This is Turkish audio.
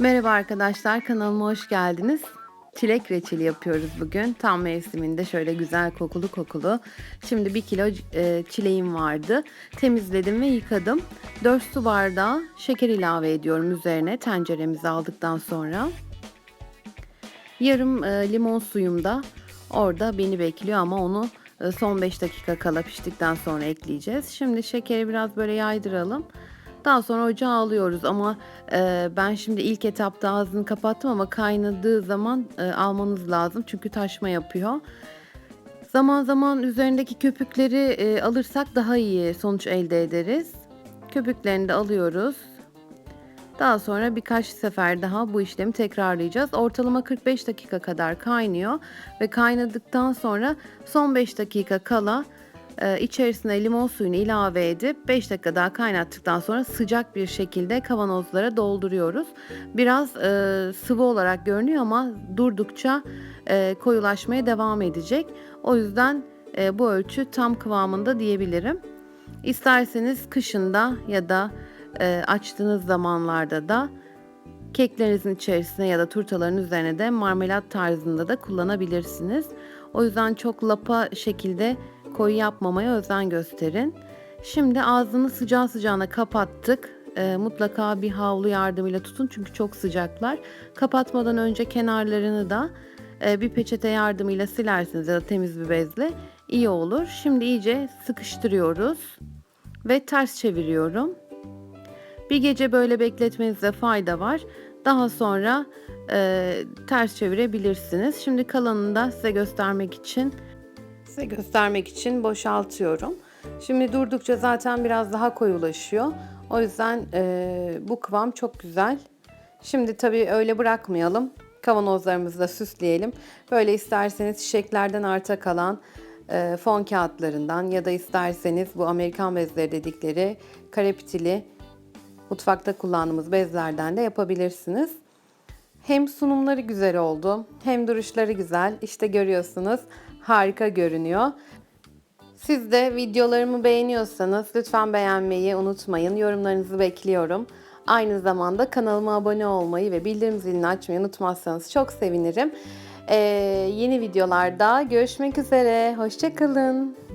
Merhaba arkadaşlar, kanalıma hoş geldiniz. Çilek reçeli yapıyoruz bugün. Tam mevsiminde şöyle güzel kokulu kokulu. Şimdi bir kilo e, çileğim vardı. Temizledim ve yıkadım. 4 su bardağı şeker ilave ediyorum üzerine tenceremizi aldıktan sonra. Yarım e, limon suyum da orada beni bekliyor ama onu e, son 5 dakika kala piştikten sonra ekleyeceğiz. Şimdi şekeri biraz böyle yaydıralım. Daha sonra ocağa alıyoruz ama e, ben şimdi ilk etapta ağzını kapattım ama kaynadığı zaman e, almanız lazım çünkü taşma yapıyor. Zaman zaman üzerindeki köpükleri e, alırsak daha iyi sonuç elde ederiz. Köpüklerini de alıyoruz. Daha sonra birkaç sefer daha bu işlemi tekrarlayacağız. Ortalama 45 dakika kadar kaynıyor ve kaynadıktan sonra son 5 dakika kala e, içerisine limon suyunu ilave edip 5 dakika daha kaynattıktan sonra sıcak bir şekilde kavanozlara dolduruyoruz. Biraz e, sıvı olarak görünüyor ama durdukça e, koyulaşmaya devam edecek. O yüzden e, bu ölçü tam kıvamında diyebilirim. İsterseniz kışında ya da e, açtığınız zamanlarda da keklerinizin içerisine ya da turtaların üzerine de marmelat tarzında da kullanabilirsiniz. O yüzden çok lapa şekilde koyu yapmamaya özen gösterin. Şimdi ağzını sıcağı sıcağına kapattık. E, mutlaka bir havlu yardımıyla tutun çünkü çok sıcaklar. Kapatmadan önce kenarlarını da e, bir peçete yardımıyla silersiniz ya da temiz bir bezle iyi olur. Şimdi iyice sıkıştırıyoruz ve ters çeviriyorum. Bir gece böyle bekletmenizde fayda var. Daha sonra e, ters çevirebilirsiniz. Şimdi kalanını da size göstermek için size göstermek için boşaltıyorum. Şimdi durdukça zaten biraz daha koyulaşıyor. O yüzden e, bu kıvam çok güzel. Şimdi tabii öyle bırakmayalım. Kavanozlarımızı da süsleyelim. Böyle isterseniz çiçeklerden arta kalan e, fon kağıtlarından ya da isterseniz bu Amerikan bezleri dedikleri karepitili mutfakta kullandığımız bezlerden de yapabilirsiniz. Hem sunumları güzel oldu, hem duruşları güzel. İşte görüyorsunuz harika görünüyor. Siz de videolarımı beğeniyorsanız lütfen beğenmeyi unutmayın. Yorumlarınızı bekliyorum. Aynı zamanda kanalıma abone olmayı ve bildirim zilini açmayı unutmazsanız çok sevinirim. Ee, yeni videolarda görüşmek üzere. Hoşçakalın.